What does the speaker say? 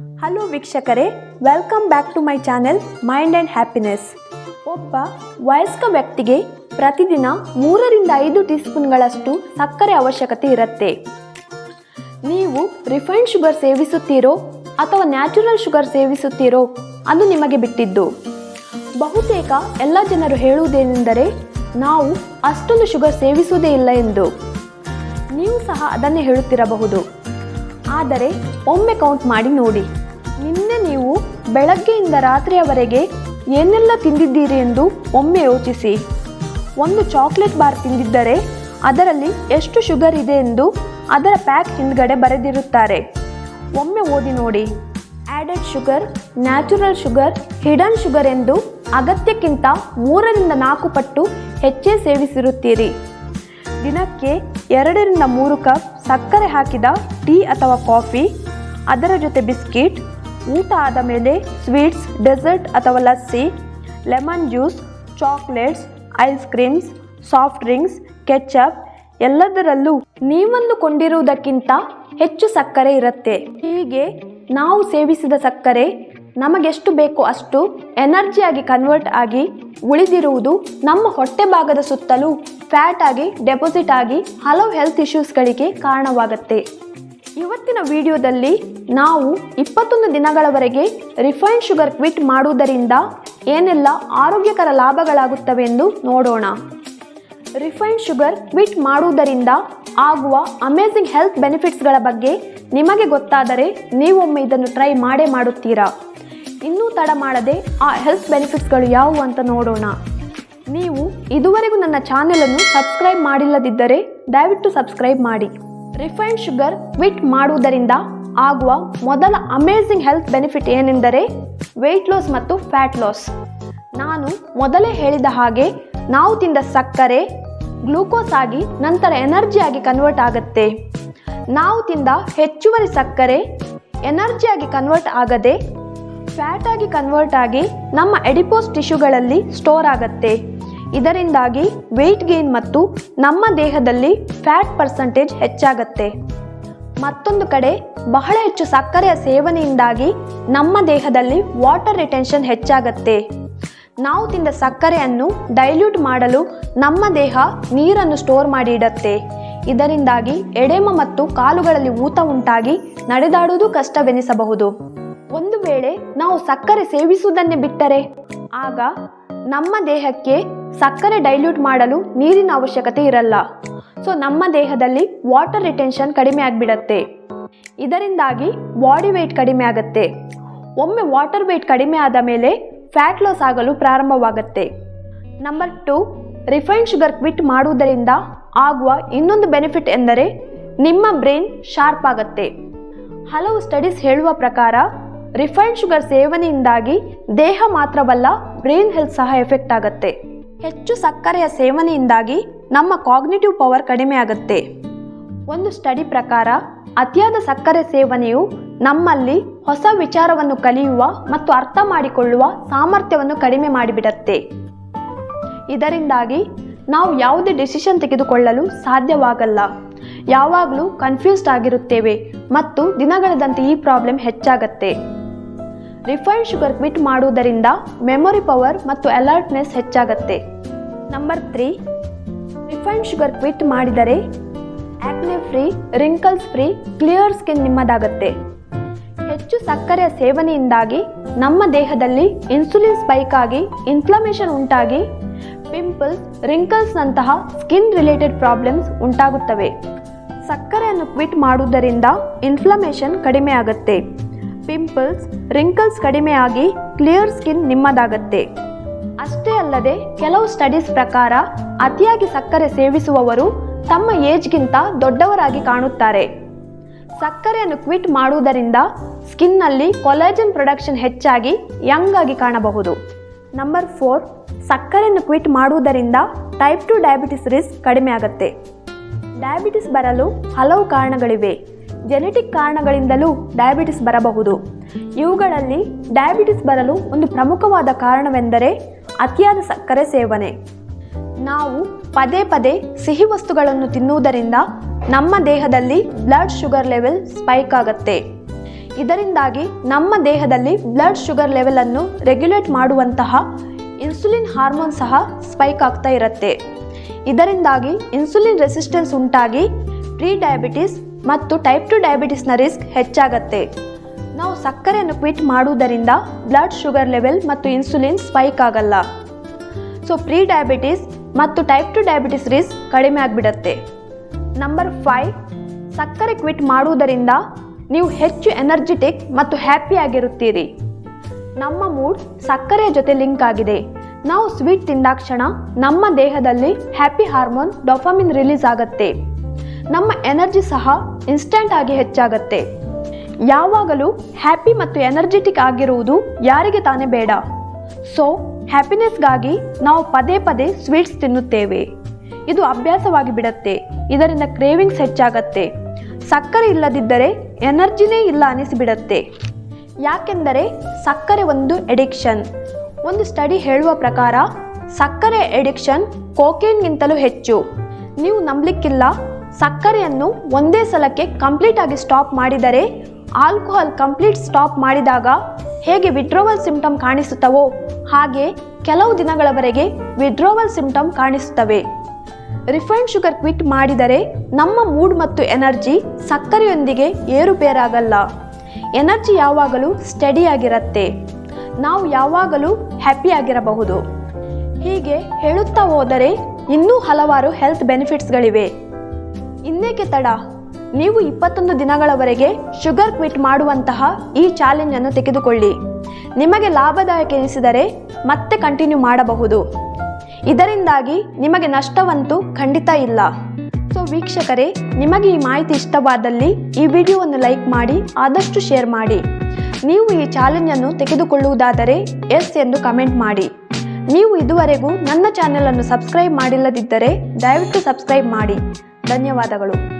Hello ವೀಕ್ಷಕರೇ welcome back to my channel mind and happiness ಒಬ್ಬ ವಯಸ್ಕ ವ್ಯಕ್ತಿಗೆ ಪ್ರತಿದಿನ ಮೂರರಿಂದ ಐದು ಟೀ ಸ್ಪೂನ್ಗಳಷ್ಟು ಸಕ್ಕರೆ ಅವಶ್ಯಕತೆ ಇರುತ್ತೆ. ನೀವು ರಿಫೈನ್ಡ್ ಶುಗರ್ ಸೇವಿಸುತ್ತೀರೋ ಅಥವಾ ನ್ಯಾಚುರಲ್ ಶುಗರ್ ಸೇವಿಸುತ್ತೀರೋ ಅದು ನಿಮಗೆ ಬಿಟ್ಟಿದ್ದು. ಬಹುತೇಕ ಎಲ್ಲ ಜನರು ಹೇಳುವುದೇನೆಂದರೆ, ನಾವು ಅಷ್ಟೊಂದು ಶುಗರ್ ಸೇವಿಸುವುದೇ ಇಲ್ಲ ಎಂದು. ನೀವು ಸಹ ಅದನ್ನೇ ಹೇಳುತ್ತಿರಬಹುದು. ಆದರೆ ಒಮ್ಮೆ ಕೌಂಟ್ ಮಾಡಿ ನೋಡಿ. ನಿನ್ನೆ ನೀವು ಬೆಳಗ್ಗೆಯಿಂದ ರಾತ್ರಿಯವರೆಗೆ ಏನೆಲ್ಲ ತಿಂದಿದ್ದೀರಿ ಎಂದು ಒಮ್ಮೆ ಯೋಚಿಸಿ. ಒಂದು ಚಾಕ್ಲೇಟ್ ಬಾರ್ ತಿಂದಿದ್ದರೆ ಅದರಲ್ಲಿ ಎಷ್ಟು ಶುಗರ್ ಇದೆ ಎಂದು ಅದರ ಪ್ಯಾಕ್ ಹಿಂದ್ಗಡೆ ಬರೆದಿರುತ್ತಾರೆ. ಒಮ್ಮೆ ಓದಿ ನೋಡಿ. Added sugar natural sugar hidden sugar ಎಂದು ಅಗತ್ಯಕ್ಕಿಂತ ಮೂರರಿಂದ ನಾಲ್ಕು ಪಟ್ಟು ಹೆಚ್ಚೇ ಸೇವಿಸಿರುತ್ತೀರಿ. ದಿನಕ್ಕೆ ಎರಡರಿಂದ ಮೂರು ಕಪ್ ಸಕ್ಕರೆ ಹಾಕಿದ ಟೀ ಅಥವಾ ಕಾಫಿ, ಅದರ ಜೊತೆ ಬಿಸ್ಕಿಟ್, ಊಟ ಆದ ಮೇಲೆ ಸ್ವೀಟ್ಸ್, ಡೆಸರ್ಟ್ ಅಥವಾ lassi, lemon juice, chocolates, ice creams, soft drinks, ketchup ಎಲ್ಲದರಲ್ಲೂ ನೀವಂದುಕೊಂಡಿರುವುದಕ್ಕಿಂತ ಹೆಚ್ಚು ಸಕ್ಕರೆ ಇರುತ್ತೆ. ಹೀಗೆ ನಾವು ಸೇವಿಸಿದ ಸಕ್ಕರೆ ನಮಗೆಷ್ಟು ಬೇಕೋ ಅಷ್ಟು ಎನರ್ಜಿಯಾಗಿ ಕನ್ವರ್ಟ್ ಆಗಿ ಉಳಿದಿರುವುದು ನಮ್ಮ ಹೊಟ್ಟೆ ಭಾಗದ ಸುತ್ತಲೂ ಫ್ಯಾಟ್ ಆಗಿ, ಡೆಪಾಸಿಟ್ ಆಗಿ ಹಲವು ಹೆಲ್ತ್ ಇಶ್ಯೂಸ್ಗಳಿಗೆ ಕಾರಣವಾಗುತ್ತೆ. ಇವತ್ತಿನ ವಿಡಿಯೋದಲ್ಲಿ ನಾವು ಇಪ್ಪತ್ತೊಂದು ದಿನಗಳವರೆಗೆ ರಿಫೈನ್ಡ್ ಶುಗರ್ ಕ್ವಿಟ್ ಮಾಡುವುದರಿಂದ ಏನೆಲ್ಲ ಆರೋಗ್ಯಕರ ಲಾಭಗಳಾಗುತ್ತವೆ ಎಂದು ನೋಡೋಣ. ರಿಫೈನ್ಡ್ ಶುಗರ್ ಕ್ವಿಟ್ ಮಾಡುವುದರಿಂದ ಆಗುವ ಅಮೇಝಿಂಗ್ ಹೆಲ್ತ್ ಬೆನಿಫಿಟ್ಸ್ಗಳ ಬಗ್ಗೆ ನಿಮಗೆ ಗೊತ್ತಾದರೆ ನೀವೊಮ್ಮೆ ಇದನ್ನು ಟ್ರೈ ಮಾಡೇ ಮಾಡುತ್ತೀರಾ. ಇನ್ನೂ ತಡ ಮಾಡದೆ ಆ ಹೆಲ್ತ್ ಬೆನಿಫಿಟ್ಸ್ಗಳು ಯಾವುವು ಅಂತ ನೋಡೋಣ. ನೀವು ಇದುವರೆಗೂ ನನ್ನ ಚಾನೆಲನ್ನು ಸಬ್ಸ್ಕ್ರೈಬ್ ಮಾಡಿಲ್ಲದಿದ್ದರೆ ದಯವಿಟ್ಟು ಸಬ್ಸ್ಕ್ರೈಬ್ ಮಾಡಿ. ರಿಫೈನ್ಡ್ ಶುಗರ್ ಕ್ವಿಟ್ ಮಾಡುವುದರಿಂದ ಆಗುವ ಮೊದಲ ಅಮೇಝಿಂಗ್ ಹೆಲ್ತ್ ಬೆನಿಫಿಟ್ ಏನೆಂದರೆ ವೆಯ್ಟ್ ಲಾಸ್ ಮತ್ತು ಫ್ಯಾಟ್ ಲಾಸ್ ನಾನು ಮೊದಲೇ ಹೇಳಿದ ಹಾಗೆ ನಾವು ತಿಂದ ಸಕ್ಕರೆ ಗ್ಲೂಕೋಸ್ ಆಗಿ ನಂತರ ಎನರ್ಜಿಯಾಗಿ ಕನ್ವರ್ಟ್ ಆಗುತ್ತೆ. ನಾವು ತಿಂದ ಹೆಚ್ಚುವರಿ ಸಕ್ಕರೆ ಎನರ್ಜಿಯಾಗಿ ಕನ್ವರ್ಟ್ ಆಗದೆ ಫ್ಯಾಟ್ ಆಗಿ ಕನ್ವರ್ಟ್ ಆಗಿ ನಮ್ಮ ಎಡಿಪೋಸ್ ಟಿಶ್ಯೂಗಳಲ್ಲಿ ಸ್ಟೋರ್ ಆಗತ್ತೆ. ಇದರಿಂದಾಗಿ ವೆಯ್ಟ್ ಗೇನ್ ಮತ್ತು ನಮ್ಮ ದೇಹದಲ್ಲಿ ಫ್ಯಾಟ್ ಪರ್ಸೆಂಟೇಜ್ ಹೆಚ್ಚಾಗತ್ತೆ. ಮತ್ತೊಂದು ಕಡೆ ಬಹಳ ಹೆಚ್ಚು ಸಕ್ಕರೆಯ ಸೇವನೆಯಿಂದಾಗಿ ನಮ್ಮ ದೇಹದಲ್ಲಿ ವಾಟರ್ ರಿಟೆನ್ಷನ್ ಹೆಚ್ಚಾಗತ್ತೆ. ನಾವು ತಿಂದ ಸಕ್ಕರೆಯನ್ನು ಡೈಲ್ಯೂಟ್ ಮಾಡಲು ನಮ್ಮ ದೇಹ ನೀರನ್ನು ಸ್ಟೋರ್ ಮಾಡಿ ಇಡತ್ತೆ. ಇದರಿಂದಾಗಿ ಎಡೆಮ ಮತ್ತು ಕಾಲುಗಳಲ್ಲಿ ಊತ ಉಂಟಾಗಿ ನಡೆದಾಡುವುದು ಕಷ್ಟವೆನಿಸಬಹುದು. ಒಂದು ವೇಳೆ ನಾವು ಸಕ್ಕರೆ ಸೇವಿಸುವುದನ್ನೇ ಬಿಟ್ಟರೆ ಆಗ ನಮ್ಮ ದೇಹಕ್ಕೆ ಸಕ್ಕರೆ ಡೈಲ್ಯೂಟ್ ಮಾಡಲು ನೀರಿನ ಅವಶ್ಯಕತೆ ಇರಲ್ಲ. ಸೊ ನಮ್ಮ ದೇಹದಲ್ಲಿ ವಾಟರ್ ರಿಟೆನ್ಷನ್ ಕಡಿಮೆ ಆಗಿಬಿಡತ್ತೆ. ಇದರಿಂದಾಗಿ ಬಾಡಿ ವೆಯ್ಟ್ ಕಡಿಮೆ ಆಗುತ್ತೆ. ಒಮ್ಮೆ ವಾಟರ್ ವೆಯ್ಟ್ ಕಡಿಮೆ ಆದ ಮೇಲೆ ಫ್ಯಾಟ್ ಲಾಸ್ ಆಗಲು ಪ್ರಾರಂಭವಾಗುತ್ತೆ. Number two refined sugar quit ಮಾಡುವುದರಿಂದ ಆಗುವ ಇನ್ನೊಂದು ಬೆನಿಫಿಟ್ ಎಂದರೆ ನಿಮ್ಮ ಬ್ರೈನ್ ಶಾರ್ಪ್ ಆಗುತ್ತೆ. ಹಲವು ಸ್ಟಡೀಸ್ ಹೇಳುವ ಪ್ರಕಾರ ರಿಫೈನ್ಡ್ ಶುಗರ್ ಸೇವನೆಯಿಂದಾಗಿ ದೇಹ ಮಾತ್ರವಲ್ಲ ಬ್ರೈನ್ ಹೆಲ್ತ್ ಸಹ ಎಫೆಕ್ಟ್ ಆಗುತ್ತೆ. ಹೆಚ್ಚು ಸಕ್ಕರೆಯ ಸೇವನೆಯಿಂದಾಗಿ ನಮ್ಮ ಕಾಗ್ನಿಟಿವ್ ಪವರ್ ಕಡಿಮೆ ಆಗುತ್ತೆ. ಒಂದು ಸ್ಟಡಿ ಪ್ರಕಾರ, ಅತಿಯಾದ ಸಕ್ಕರೆ ಸೇವನೆಯು ನಮ್ಮಲ್ಲಿ ಹೊಸ ವಿಚಾರವನ್ನು ಕಲಿಯುವ ಮತ್ತು ಅರ್ಥ ಮಾಡಿಕೊಳ್ಳುವ ಸಾಮರ್ಥ್ಯವನ್ನು ಕಡಿಮೆ ಮಾಡಿಬಿಡತ್ತೆ. ಇದರಿಂದಾಗಿ ನಾವು ಯಾವುದೇ ಡಿಸಿಷನ್ ತೆಗೆದುಕೊಳ್ಳಲು ಸಾಧ್ಯವಾಗಲ್ಲ. ಯಾವಾಗಲೂ ಕನ್ಫ್ಯೂಸ್ಡ್ ಆಗಿರುತ್ತೇವೆ ಮತ್ತು ದಿನಗಳದಂತೆ ಈ ಪ್ರಾಬ್ಲಮ್ ಹೆಚ್ಚಾಗತ್ತೆ. ರಿಫೈನ್ಡ್ ಶುಗರ್ ಕ್ವಿಟ್ ಮಾಡುವುದರಿಂದ ಮೆಮೊರಿ ಪವರ್ ಮತ್ತು alertness ಹೆಚ್ಚಾಗತ್ತೆ. Number three refine sugar quit ಮಾಡಿದರೆ acne free wrinkles free clear skin ನಿಮ್ಮದಾಗತ್ತೆ. ಹೆಚ್ಚು ಸಕ್ಕರೆಯ ಸೇವನೆಯಿಂದಾಗಿ ನಮ್ಮ ದೇಹದಲ್ಲಿ ಇನ್ಸುಲಿನ್ ಸ್ಪೈಕ್ ಆಗಿ ಇನ್ಫ್ಲಮೇಷನ್ ಉಂಟಾಗಿ ಪಿಂಪಲ್ಸ್ ರಿಂಕಲ್ಸ್ನಂತಹ ಸ್ಕಿನ್ ರಿಲೇಟೆಡ್ ಪ್ರಾಬ್ಲಮ್ಸ್ ಉಂಟಾಗುತ್ತವೆ. ಸಕ್ಕರೆಯನ್ನು ಕ್ವಿಟ್ ಮಾಡುವುದರಿಂದ ಇನ್ಫ್ಲಮೇಷನ್ ಕಡಿಮೆ ಆಗುತ್ತೆ ಪಿಂಪಲ್ಸ್ ರಿಂಕಲ್ಸ್ ಕಡಿಮೆ ಆಗಿ ಕ್ಲಿಯರ್ ಸ್ಕಿನ್ ನಿಮ್ಮದಾಗತ್ತೆ. ಅಷ್ಟೇ ಅಲ್ಲದೆ ಕೆಲವು ಸ್ಟಡೀಸ್ ಪ್ರಕಾರ ಅತಿಯಾಗಿ ಸಕ್ಕರೆ ಸೇವಿಸುವವರು ತಮ್ಮ ಏಜ್ಗಿಂತ ದೊಡ್ಡವರಾಗಿ ಕಾಣುತ್ತಾರೆ. ಸಕ್ಕರೆಯನ್ನು ಕ್ವಿಟ್ ಮಾಡುವುದರಿಂದ ಸ್ಕಿನ್ನಲ್ಲಿ ಕೊಲಾಜನ್ ಪ್ರೊಡಕ್ಷನ್ ಹೆಚ್ಚಾಗಿ ಯಂಗ್ ಆಗಿ ಕಾಣಬಹುದು. ನಂಬರ್ ಫೋರ್ ಸಕ್ಕರೆಯನ್ನು ಕ್ವಿಟ್ ಮಾಡುವುದರಿಂದ ಟೈಪ್ ಟು ಡಯಾಬಿಟಿಸ್ ರಿಸ್ಕ್ ಕಡಿಮೆ ಆಗುತ್ತೆ ಡಯಾಬಿಟಿಸ್ ಬರಲು ಹಲವು ಕಾರಣಗಳಿವೆ. ಜೆನೆಟಿಕ್ ಕಾರಣಗಳಿಂದಲೂ ಡಯಾಬಿಟಿಸ್ ಬರಬಹುದು. ಇವುಗಳಲ್ಲಿ ಡಯಾಬಿಟಿಸ್ ಬರಲು ಒಂದು ಪ್ರಮುಖವಾದ ಕಾರಣವೆಂದರೆ ಅತಿಯಾದ ಸಕ್ಕರೆ ಸೇವನೆ. ನಾವು ಪದೇ ಪದೇ ಸಿಹಿ ವಸ್ತುಗಳನ್ನು ತಿನ್ನುವುದರಿಂದ ನಮ್ಮ ದೇಹದಲ್ಲಿ ಬ್ಲಡ್ ಶುಗರ್ ಲೆವೆಲ್ ಸ್ಪೈಕ್ ಆಗುತ್ತೆ. ಇದರಿಂದಾಗಿ ನಮ್ಮ ದೇಹದಲ್ಲಿ ಬ್ಲಡ್ ಶುಗರ್ ಲೆವೆಲನ್ನು ರೆಗ್ಯುಲೇಟ್ ಮಾಡುವಂತಹ ಇನ್ಸುಲಿನ್ ಹಾರ್ಮೋನ್ ಸಹ ಸ್ಪೈಕ್ ಆಗ್ತಾ ಇರುತ್ತೆ. ಇದರಿಂದಾಗಿ ಇನ್ಸುಲಿನ್ ರೆಸಿಸ್ಟೆನ್ಸ್ ಉಂಟಾಗಿ ಪ್ರೀ ಡಯಾಬಿಟಿಸ್ ಮತ್ತು ಟೈಪ್ ಟು ಡಯಾಬಿಟಿಸ್ನ ರಿಸ್ಕ್ ಹೆಚ್ಚಾಗತ್ತೆ. ನಾವು ಸಕ್ಕರೆಯನ್ನು ಕ್ವಿಟ್ ಮಾಡುವುದರಿಂದ ಬ್ಲಡ್ ಶುಗರ್ ಲೆವೆಲ್ ಮತ್ತು ಇನ್ಸುಲಿನ್ ಸ್ಪೈಕ್ ಆಗಲ್ಲ. ಸೊ ಪ್ರೀ ಡಯಾಬಿಟಿಸ್ ಮತ್ತು ಟೈಪ್ ಟು ಡಯಾಬಿಟಿಸ್ ರಿಸ್ಕ್ ಕಡಿಮೆ ಆಗಿಬಿಡತ್ತೆ. ನಂಬರ್ ಫೈವ್ ಸಕ್ಕರೆ ಕ್ವಿಟ್ ಮಾಡುವುದರಿಂದ ನೀವು ಹೆಚ್ಚು ಎನರ್ಜೆಟಿಕ್ ಮತ್ತು ಹ್ಯಾಪಿಯಾಗಿರುತ್ತೀರಿ ನಮ್ಮ ಮೂಡ್ ಸಕ್ಕರೆಯ ಜೊತೆ ಲಿಂಕ್ ಆಗಿದೆ. ನಾವು ಸ್ವೀಟ್ ತಿಂದಾಕ್ಷಣ ನಮ್ಮ ದೇಹದಲ್ಲಿ ಹ್ಯಾಪಿ ಹಾರ್ಮೋನ್ ಡೊಫಾಮಿನ್ ರಿಲೀಸ್ ಆಗುತ್ತೆ. ನಮ್ಮ ಎನರ್ಜಿ ಸಹ ಇನ್ಸ್ಟೆಂಟ್ ಆಗಿ ಹೆಚ್ಚಾಗತ್ತೆ. ಯಾವಾಗಲೂ ಹ್ಯಾಪಿ ಮತ್ತು ಎನರ್ಜೆಟಿಕ್ ಆಗಿರುವುದು ಯಾರಿಗೆ ತಾನೇ ಬೇಡ. ಸೊ, ಹ್ಯಾಪಿನೆಸ್ಗಾಗಿ ನಾವು ಪದೇ ಪದೇ ಸ್ವೀಟ್ಸ್ ತಿನ್ನುತ್ತೇವೆ. ಇದು ಅಭ್ಯಾಸವಾಗಿ ಬಿಡತ್ತೆ. ಇದರಿಂದ ಕ್ರೇವಿಂಗ್ಸ್ ಹೆಚ್ಚಾಗತ್ತೆ. ಸಕ್ಕರೆ ಇಲ್ಲದಿದ್ದರೆ ಎನರ್ಜಿನೇ ಇಲ್ಲ ಅನಿಸಿಬಿಡತ್ತೆ. ಯಾಕೆಂದರೆ ಸಕ್ಕರೆ ಒಂದು ಎಡಿಕ್ಷನ್ ಒಂದು ಸ್ಟಡಿ ಹೇಳುವ ಪ್ರಕಾರ ಸಕ್ಕರೆ ಎಡಿಕ್ಷನ್ ಕೋಕೇನ್ಗಿಂತಲೂ ಹೆಚ್ಚು. ನೀವು ನಂಬಲಿಕ್ಕಿಲ್ಲ ಸಕ್ಕರೆಯನ್ನು ಒಂದೇ ಸಲಕ್ಕೆ ಕಂಪ್ಲೀಟ್ ಆಗಿ ಸ್ಟಾಪ್ ಮಾಡಿದರೆ ಆಲ್ಕೋಹಾಲ್ ಕಂಪ್ಲೀಟ್ ಸ್ಟಾಪ್ ಮಾಡಿದಾಗ ಹೇಗೆ ವಿಡ್ರೋವಲ್ ಸಿಂಪ್ಟಮ್ ಕಾಣಿಸುತ್ತವೋ, ಹಾಗೆ ಕೆಲವು ದಿನಗಳವರೆಗೆ ವಿಡ್ರೋವಲ್ ಸಿಂಪ್ಟಮ್ ಕಾಣಿಸುತ್ತವೆ. ರಿಫೈನ್ಡ್ ಶುಗರ್ ಕ್ವಿಟ್ ಮಾಡಿದರೆ ನಮ್ಮ ಮೂಡ್ ಮತ್ತು ಎನರ್ಜಿ ಸಕ್ಕರೆಯೊಂದಿಗೆ ಏರುಪೇರಾಗಲ್ಲ. ಎನರ್ಜಿ ಯಾವಾಗಲೂ ಸ್ಟಡಿಯಾಗಿರುತ್ತೆ ನಾವು ಯಾವಾಗಲೂ ಹ್ಯಾಪಿಯಾಗಿರಬಹುದು ಹೀಗೆ ಹೇಳುತ್ತಾ ಹೋದರೆ ಇನ್ನೂ ಹಲವಾರು ಹೆಲ್ತ್ ಬೆನಿಫಿಟ್ಸ್ಗಳಿವೆ ಇನ್ನೇಕೆ ತಡ? ನೀವು ಇಪ್ಪತ್ತೊಂದು ದಿನಗಳವರೆಗೆ ಶುಗರ್ ಕ್ವಿಟ್ ಮಾಡುವಂತಹ ಈ ಚಾಲೆಂಜ್ ಅನ್ನು ತೆಗೆದುಕೊಳ್ಳಿ. ನಿಮಗೆ ಲಾಭದಾಯಕ ಎನಿಸಿದರೆ ಮತ್ತೆ ಕಂಟಿನ್ಯೂ ಮಾಡಬಹುದು. ಇದರಿಂದಾಗಿ ನಿಮಗೆ ನಷ್ಟವಂತೂ ಖಂಡಿತ ಇಲ್ಲ. ಸೊ ವೀಕ್ಷಕರೇ, ನಿಮಗೆ ಈ ಮಾಹಿತಿ ಇಷ್ಟವಾದಲ್ಲಿ ಈ ವಿಡಿಯೋವನ್ನು ಲೈಕ್ ಮಾಡಿ, ಆದಷ್ಟು ಶೇರ್ ಮಾಡಿ. ನೀವು ಈ ಚಾಲೆಂಜ್ ಅನ್ನು ತೆಗೆದುಕೊಳ್ಳುವುದಾದರೆ ಎಸ್ ಎಂದು ಕಮೆಂಟ್ ಮಾಡಿ. ನೀವು ಇದುವರೆಗೂ ನನ್ನ ಚಾನೆಲ್ ಅನ್ನು ಸಬ್ಸ್ಕ್ರೈಬ್ ಮಾಡಿಲ್ಲದಿದ್ದರೆ ದಯವಿಟ್ಟು ಸಬ್ಸ್ಕ್ರೈಬ್ ಮಾಡಿ. ಧನ್ಯವಾದಗಳು.